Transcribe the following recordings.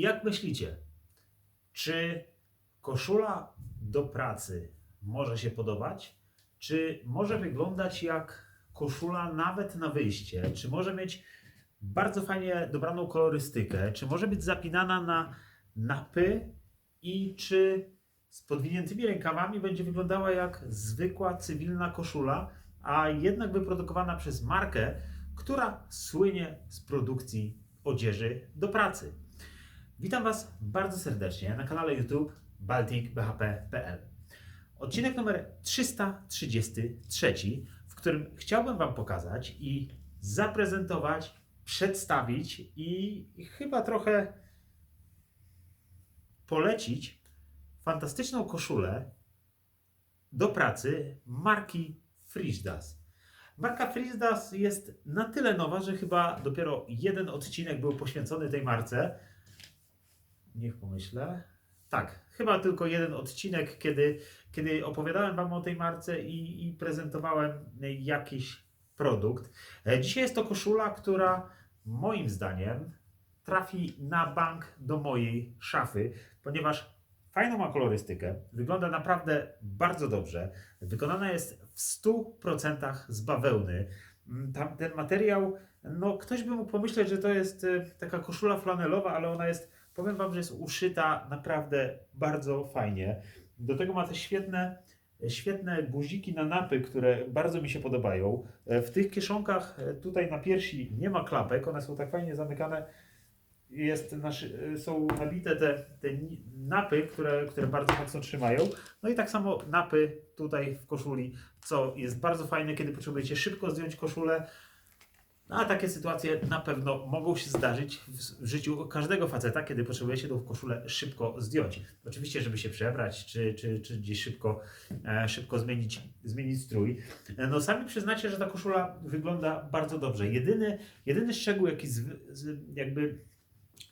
Jak myślicie, czy koszula do pracy może się podobać? Czy może wyglądać jak koszula nawet na wyjście? Czy może mieć bardzo fajnie dobraną kolorystykę? Czy może być zapinana na napy? I czy z podwiniętymi rękawami będzie wyglądała jak zwykła cywilna koszula, a jednak wyprodukowana przez markę, która słynie z produkcji odzieży do pracy? Witam Was bardzo serdecznie na kanale YouTube balticbhp.pl. Odcinek numer 333, w którym chciałbym Wam pokazać i zaprezentować, przedstawić i chyba trochę polecić fantastyczną koszulę do pracy marki Friżdas. Marka Friżdas jest na tyle nowa, że chyba dopiero jeden odcinek był poświęcony tej marce. Niech pomyślę. Tak, chyba tylko jeden odcinek, kiedy, kiedy opowiadałem Wam o tej marce i, i prezentowałem jakiś produkt. E, Dzisiaj jest to koszula, która moim zdaniem trafi na bank do mojej szafy, ponieważ fajną ma kolorystykę, wygląda naprawdę bardzo dobrze. Wykonana jest w 100% z bawełny. Mm, Tam ten materiał, no ktoś by mógł pomyśleć, że to jest e, taka koszula flanelowa, ale ona jest, powiem Wam, że jest uszyta naprawdę bardzo fajnie. Do tego ma te świetne, świetne guziki na napy, które bardzo mi się podobają. E, W tych kieszonkach e, tutaj na piersi nie ma klapek, one są tak fajnie zamykane jest nasz, są nabite te, te napy, które, które bardzo mocno trzymają. No i tak samo napy tutaj w koszuli, co jest bardzo fajne, kiedy potrzebujecie szybko zdjąć koszulę. No, a takie sytuacje na pewno mogą się zdarzyć w, w życiu każdego faceta, kiedy potrzebujecie tą koszulę szybko zdjąć. Oczywiście, żeby się przebrać, czy, czy, czy gdzieś szybko, e, szybko zmienić, zmienić strój. E, No sami przyznacie, że ta koszula wygląda bardzo dobrze. Jedyny, jedyny szczegół, jaki z, z, jakby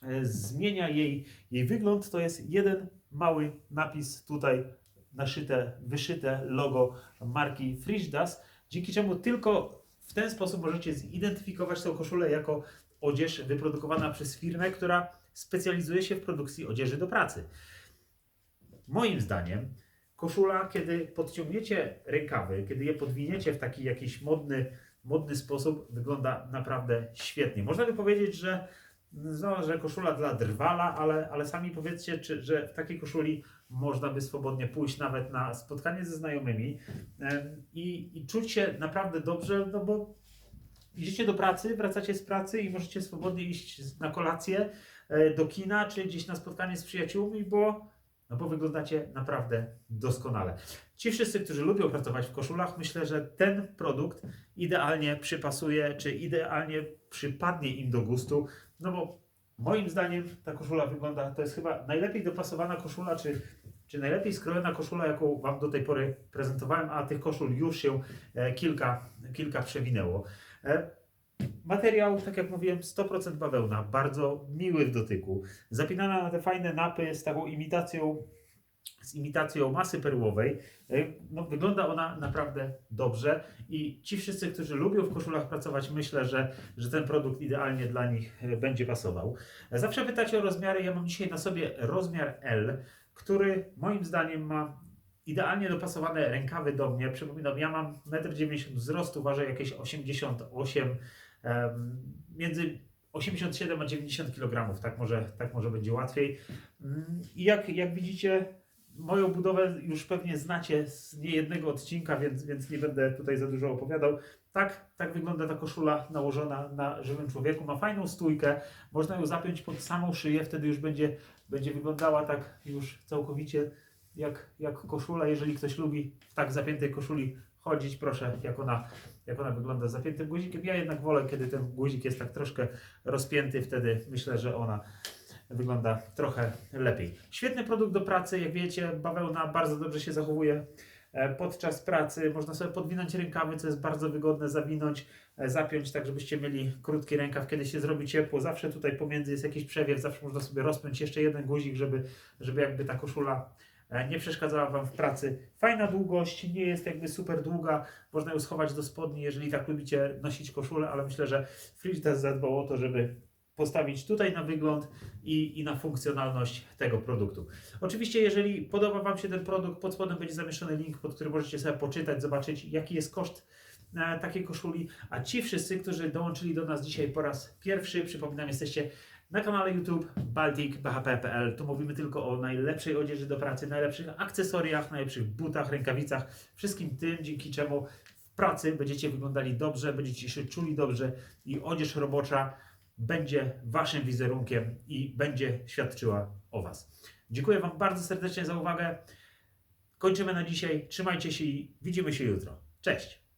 e, zmienia jej, jej wygląd, to jest jeden mały napis tutaj naszyte, wyszyte logo marki Friżdas, dzięki czemu tylko w ten sposób możecie zidentyfikować tę koszulę jako odzież wyprodukowana przez firmę, która specjalizuje się w produkcji odzieży do pracy. Moim zdaniem koszula, kiedy podciągniecie rękawy, kiedy je podwiniecie w taki jakiś modny, modny sposób, wygląda naprawdę świetnie. Można by powiedzieć, że, no, że koszula dla drwala, ale, ale sami powiedzcie, czy, że w takiej koszuli można by swobodnie pójść nawet na spotkanie ze znajomymi. I, i czuć się naprawdę dobrze, no bo idziecie do pracy, wracacie z pracy i możecie swobodnie iść na kolację, e, do kina, czy gdzieś na spotkanie z przyjaciółmi, bo, no bo wyglądacie naprawdę doskonale. Ci wszyscy, którzy lubią pracować w koszulach, myślę, że ten produkt idealnie przypasuje, czy idealnie przypadnie im do gustu, no bo moim zdaniem ta koszula wygląda, to jest chyba najlepiej dopasowana koszula, czy, czy najlepiej skrojona koszula, jaką Wam do tej pory prezentowałem, a tych koszul już się e, kilka, kilka przewinęło. Materiał, tak jak mówiłem, 100% bawełna, bardzo miły w dotyku. Zapinana na te fajne napy z taką imitacją, z imitacją masy perłowej. E, No, wygląda ona naprawdę dobrze i ci wszyscy, którzy lubią w koszulach pracować, myślę, że, że ten produkt idealnie dla nich e, będzie pasował. Zawsze pytacie o rozmiary. Ja mam dzisiaj na sobie rozmiar L, który moim zdaniem ma idealnie dopasowane rękawy do mnie. Przypominam, ja mam 1,90 m wzrostu, ważę jakieś 88 em, między 87 a 90 kg, tak może, tak może będzie łatwiej. Mm, I jak, jak widzicie, moją budowę już pewnie znacie z niejednego odcinka, więc, więc nie będę tutaj za dużo opowiadał. Tak, tak wygląda ta koszula nałożona na żywym człowieku. Ma fajną stójkę, można ją zapiąć pod samą szyję, wtedy już będzie, będzie wyglądała tak już całkowicie jak, jak koszula. Jeżeli ktoś lubi w tak zapiętej koszuli chodzić, proszę, jak ona, jak ona wygląda z zapiętym guzikiem. Ja jednak wolę, kiedy ten guzik jest tak troszkę rozpięty, wtedy myślę, że ona wygląda trochę lepiej. Świetny produkt do pracy, jak wiecie, bawełna bardzo dobrze się zachowuje e, podczas pracy. Można sobie podwinąć rękawy, co jest bardzo wygodne, zawinąć, e, zapiąć tak, żebyście mieli krótki rękaw, kiedy się zrobi ciepło. Zawsze tutaj pomiędzy jest jakiś przewiew, zawsze można sobie rozpiąć jeszcze jeden guzik, żeby, żeby jakby ta koszula nie przeszkadzała Wam w pracy. Fajna długość, nie jest jakby super długa, można ją schować do spodni, jeżeli tak lubicie nosić koszulę, ale myślę, że Frigidas zadbał o to, żeby postawić tutaj na wygląd i, i na funkcjonalność tego produktu. Oczywiście, jeżeli podoba Wam się ten produkt, pod spodem będzie zamieszczony link, pod którym możecie sobie poczytać, zobaczyć, jaki jest koszt e, takiej koszuli. A ci wszyscy, którzy dołączyli do nas dzisiaj po raz pierwszy, przypominam, jesteście na kanale YouTube Baltic BHP.pl. Tu mówimy tylko o najlepszej odzieży do pracy, najlepszych akcesoriach, najlepszych butach, rękawicach, wszystkim tym, dzięki czemu w pracy będziecie wyglądali dobrze, będziecie się czuli dobrze i odzież robocza będzie Waszym wizerunkiem i będzie świadczyła o Was. Dziękuję Wam bardzo serdecznie za uwagę. Kończymy na dzisiaj. Trzymajcie się i widzimy się jutro. Cześć!